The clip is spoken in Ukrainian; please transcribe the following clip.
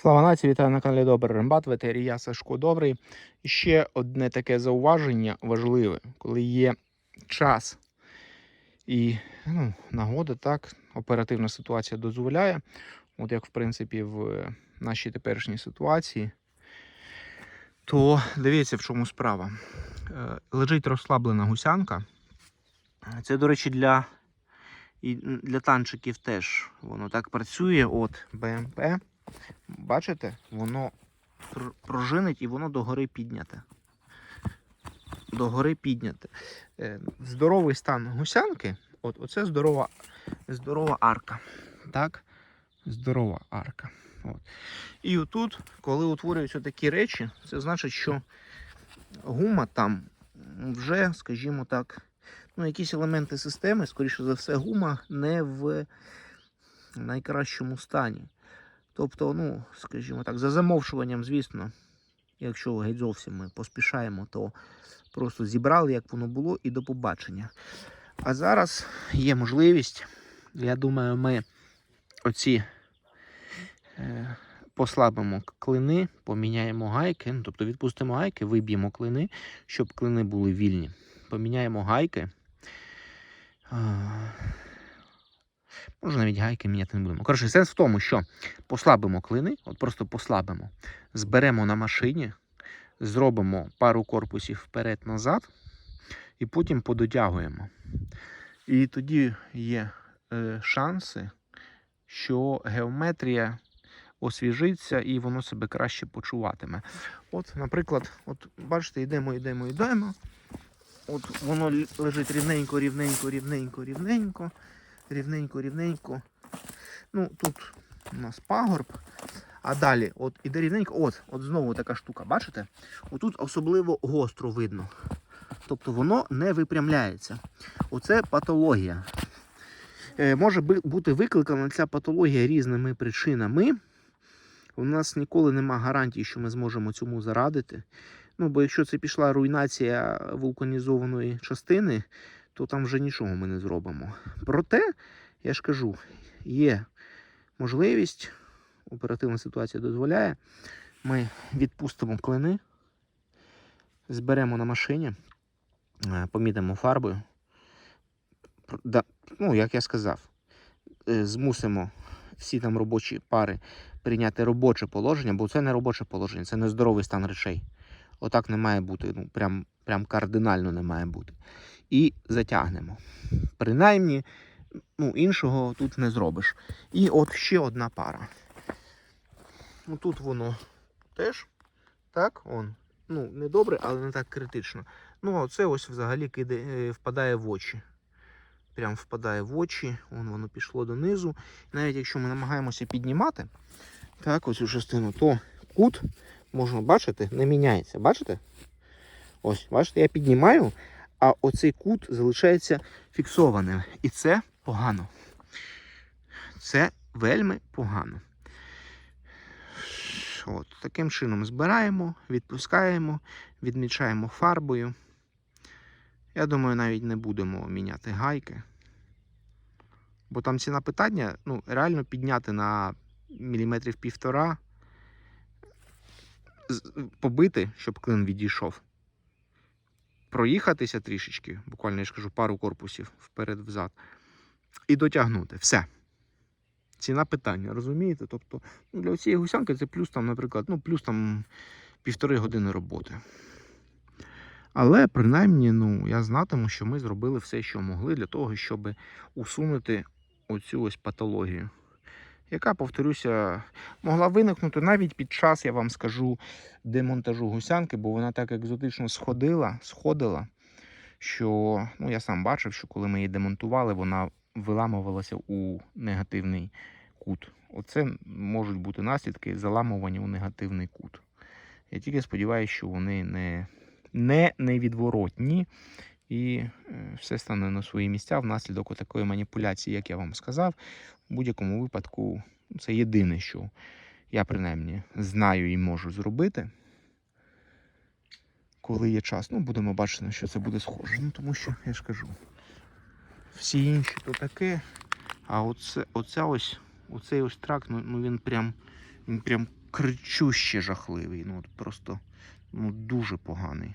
Слава нації, вітаю на каналі Добрий Рембат, ветері, я Сашко Добрий. І ще одне таке зауваження важливе, коли є час і ну, нагода, так, оперативна ситуація дозволяє, от як в принципі в нашій теперішній ситуації, то дивіться, в чому справа. Е, Лежить розслаблена гусянка. Це, до речі, для, і для танчиків теж воно так працює. От БМП. Бачите, воно пр- пружинить і воно догори підняте. Догори підняте. Е, Здоровий стан гусянки, от, оце здорова, здорова арка. Так? Здорова арка. От. І отут, коли утворюються такі речі, це значить, що гума там вже, скажімо так, ну, якісь елементи системи, скоріше за все, гума не в найкращому стані. Тобто, ну, скажімо так, за замовчуванням, звісно, якщо геть зовсім ми поспішаємо, то просто зібрали, як воно було, і до побачення. А зараз є можливість, я думаю, ми оці е, послабимо клини, поміняємо гайки, ну, тобто відпустимо гайки, виб'ємо клини, щоб клини були вільні. Поміняємо гайки. Може, навіть гайки міняти не будемо. Коротше, сенс в тому, що послабимо клини, от просто послабимо, зберемо на машині, зробимо пару корпусів вперед-назад, і потім подотягуємо. І тоді є е, шанси, що геометрія освіжиться і воно себе краще почуватиме. От, наприклад, от бачите, йдемо, йдемо, йдемо. От воно лежить рівненько, рівненько, рівненько, рівненько рівненько, рівненько. Ну, тут у нас пагорб. А далі, от іде рівненько, от, от знову така штука, бачите? Отут особливо гостро видно. Тобто воно не випрямляється. Оце патологія. Е, може бути викликана ця патологія різними причинами. У нас ніколи нема гарантії, що ми зможемо цьому зарадити. Ну, бо якщо це пішла руйнація вулканізованої частини, то там вже нічого ми не зробимо. Проте, я ж кажу, є можливість, оперативна ситуація дозволяє, ми відпустимо клини, зберемо на машині, е, помітимо фарбою. Ну, як я сказав, е, змусимо всі там робочі пари прийняти робоче положення, бо це не робоче положення, це нездоровий стан речей. Отак не має бути, ну прям, прям кардинально не має бути і затягнемо. Принаймні, ну, іншого тут не зробиш. І от ще одна пара. Ну, тут воно теж так, он. Ну, не добре, але не так критично. Ну, а це ось взагалі киде, е, впадає в очі. Прям впадає в очі, вон воно пішло донизу. Навіть якщо ми намагаємося піднімати так, ось цю частину, то кут, можна бачити, не міняється. Бачите? Ось, бачите, я піднімаю, а оцей кут залишається фіксованим. І це погано. Це вельми погано. От, таким чином збираємо, відпускаємо, відмічаємо фарбою. Я думаю, навіть не будемо міняти гайки. Бо там ціна питання, ну, реально підняти на міліметрів півтора, побити, щоб клин відійшов проїхатися трішечки, буквально я ж кажу, пару корпусів вперед-взад, і дотягнути. Все. Ціна питання, розумієте? Тобто, ну, для цієї гусянки це плюс там, наприклад, ну, плюс там півтори години роботи. Але принаймні, ну, я знатиму, що ми зробили все, що могли для того, щоб усунути оцю ось патологію, яка, повторюся, могла виникнути навіть під час, я вам скажу, демонтажу гусянки, бо вона так екзотично сходила, сходила, що ну, я сам бачив, що коли ми її демонтували, вона виламувалася у негативний кут. Оце можуть бути наслідки заламування у негативний кут. Я тільки сподіваюся, що вони не, не невідворотні і е, все стане на свої місця внаслідок такої маніпуляції, як я вам сказав. У будь-якому випадку це єдине, що я принаймні знаю і можу зробити. Коли є час, ну будемо бачити, що це буде схоже. Ну тому що я ж кажу, всі інші то таке, а оце, оця ось, оцей ось трак, ну, ну він прям, він прям кричуще жахливий. Ну, от просто ну, дуже поганий.